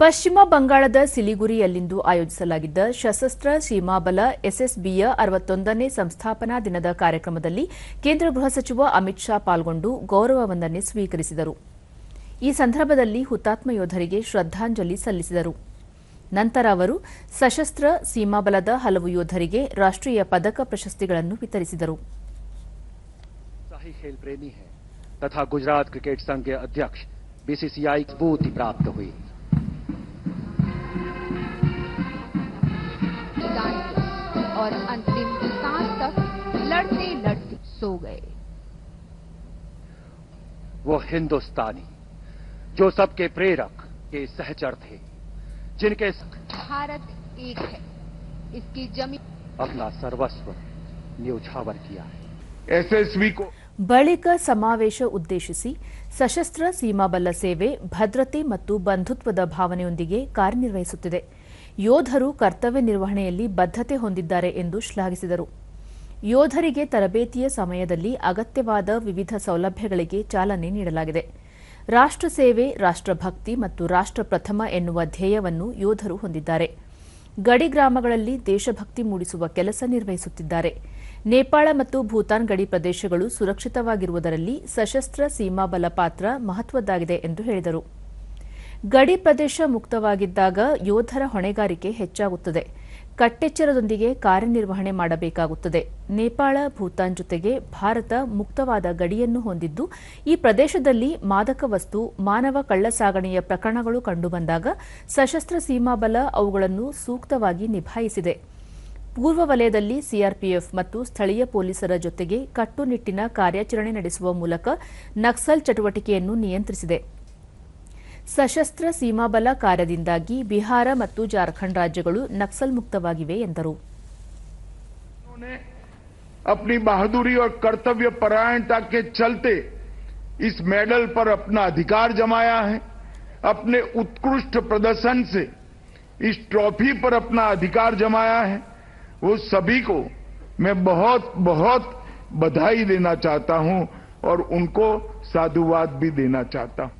ಪಶ್ಚಿಮ ಬಂಗಾಳದ ಸಿಲಿಗುರಿಯಲ್ಲಿಂದು ಆಯೋಜಿಸಲಾಗಿದ್ದ ಸಶಸ್ತ್ರ ಸೀಮಾಬಲ ಎಸ್ಎಸ್ಬಿಯ ಅರವತ್ತೊಂದನೇ ಸಂಸ್ಥಾಪನಾ ದಿನದ ಕಾರ್ಯಕ್ರಮದಲ್ಲಿ ಕೇಂದ್ರ ಗೃಹ ಸಚಿವ ಅಮಿತ್ ಶಾ ಪಾಲ್ಗೊಂಡು ಗೌರವ ವಂದನೆ ಸ್ವೀಕರಿಸಿದರು. ಈ ಸಂದರ್ಭದಲ್ಲಿ ಹುತಾತ್ಮ ಯೋಧರಿಗೆ ಶ್ರದ್ದಾಂಜಲಿ ಸಲ್ಲಿಸಿದರು. ನಂತರ ಅವರು ಸಶಸ್ತ್ರ ಸೀಮಾಬಲದ ಹಲವು ಯೋಧರಿಗೆ ರಾಷ್ಟ್ರೀಯ ಪದಕ ಪ್ರಶಸ್ತಿಗಳನ್ನು ವಿತರಿಸಿದರು. ತಥಾ ಗುಜರಾತ್ ಕ್ರಿಕೆಟ್ ಸಂಘ ಅಧ್ಯಕ್ಷ ಬಿಸಿಸಿಐ ಪ್ರಾಪ್ತ और अंतिम सांस तक लड़ते लड़ते सो गए वो हिंदुस्तानी जो सबके प्रेरक के सहचर थे जिनके भारत एक है इसकी जमीन अपना सर्वस्व न्यौछावर किया है एसएसबी को ಬಳಿಕ ಸಮಾವೇಶ ಉದ್ದೇಶಿಸಿ ಸಶಸ್ತ್ರ ಸೀಮಾಬಲ ಸೇವೆ ಭದ್ರತೆ ಮತ್ತು ಬಂಧುತ್ವದ ಭಾವನೆಯೊಂದಿಗೆ ಕಾರ್ಯನಿರ್ವಹಿಸುತ್ತಿದೆ ಯೋಧರು ಕರ್ತವ್ಯ ನಿರ್ವಹಣೆಯಲ್ಲಿ ಬದ್ಧತೆ ಹೊಂದಿದ್ದಾರೆ ಎಂದು ಶ್ಲಾಘಿಸಿದರು. ಯೋಧರಿಗೆ ತರಬೇತಿಯ ಸಮಯದಲ್ಲಿ ಅಗತ್ಯವಾದ ವಿವಿಧ ಸೌಲಭ್ಯಗಳಿಗೆ ಚಾಲನೆ ನೀಡಲಾಗಿದೆ. ರಾಷ್ಟ್ರ ಸೇವೆ ರಾಷ್ಟ್ರಭಕ್ತಿ ಮತ್ತು ರಾಷ್ಟ್ರ ಪ್ರಥಮ ಎನ್ನುವ ಧ್ಯೇಯವನ್ನು ಯೋಧರು ಹೊಂದಿದ್ದಾರೆ. ಗಡಿ ಗ್ರಾಮಗಳಲ್ಲಿ ದೇಶಭಕ್ತಿ ಮೂಡಿಸುವ ಕೆಲಸ ನಿರ್ವಹಿಸುತ್ತಿದ್ದಾರೆ. ನೇಪಾಳ ಮತ್ತು ಭೂತಾನ್ ಗಡಿ ಪ್ರದೇಶಗಳು ಸುರಕ್ಷಿತವಾಗಿರುವುದರಲ್ಲಿ ಸಶಸ್ತ್ರ ಸೀಮಾಬಲ ಪಾತ್ರ ಮಹತ್ವದ್ದಾಗಿದೆ ಎಂದು ಹೇಳಿದರು. ಗಡಿ ಪ್ರದೇಶ ಮುಕ್ತವಾಗಿದ್ದಾಗ ಯೋಧರ ಹೊಣೆಗಾರಿಕೆ ಹೆಚ್ಚಾಗುತ್ತದೆ. ಕಟ್ಟೆಚ್ಚರದೊಂದಿಗೆ ಕಾರ್ಯನಿರ್ವಹಣೆ ಮಾಡಬೇಕಾಗುತ್ತದೆ. ನೇಪಾಳ, ಭೂತಾನ್ ಜೊತೆಗೆ ಭಾರತ ಮುಕ್ತವಾದ ಗಡಿಯನ್ನು ಹೊಂದಿದ್ದು, ಈ ಪ್ರದೇಶದಲ್ಲಿ ಮಾದಕ ವಸ್ತು, ಮಾನವ ಕಳ್ಳಸಾಗಣೆಯ ಪ್ರಕರಣಗಳು ಕಂಡುಬಂದಾಗ ಸಶಸ್ತ್ರ ಸೀಮಾಬಲ ಅವುಗಳನ್ನು ಸೂಕ್ತವಾಗಿ ನಿಭಾಯಿಸಿದೆ. ಪೂರ್ವ ವಲಯದಲ್ಲಿ ಸಿಆರ್ಪಿಎಫ್ ಮತ್ತು ಸ್ಥಳೀಯ ಪೊಲೀಸರ ಜೊತೆಗೆ ಕಟ್ಟುನಿಟ್ಟಿನ ಕಾರ್ಯಾಚರಣೆ ನಡೆಸುವ ಮೂಲಕ ನಕ್ಸಲ್ ಚಟುವಟಿಕೆಯನ್ನು ನಿಯಂತ್ರಿಸಿದೆ. ಸಶಸ್ತ್ರ ಸೀಮಾಬಲ ಕಾರ್ಯದಿಂದಾಗಿ ಬಿಹಾರ ಮತ್ತು ಜಾರ್ಖಂಡ್ ರಾಜ್ಯಗಳು ನಕ್ಸಲ್ ಮುಕ್ತವಾಗಿವೆ ಎಂದರು उन्होंने अपनी बहादुरी और कर्तव्य परायणता के चलते इस मेडल पर अपना अधिकार जमाया है अपने उत्कृष्ट प्रदर्शन से इस ट्रॉफी पर अपना अधिकार जमाया है वो सभी को मैं बहुत बहुत बधाई देना चाहता हूं और उनको साधुवाद भी देना चाहता हूं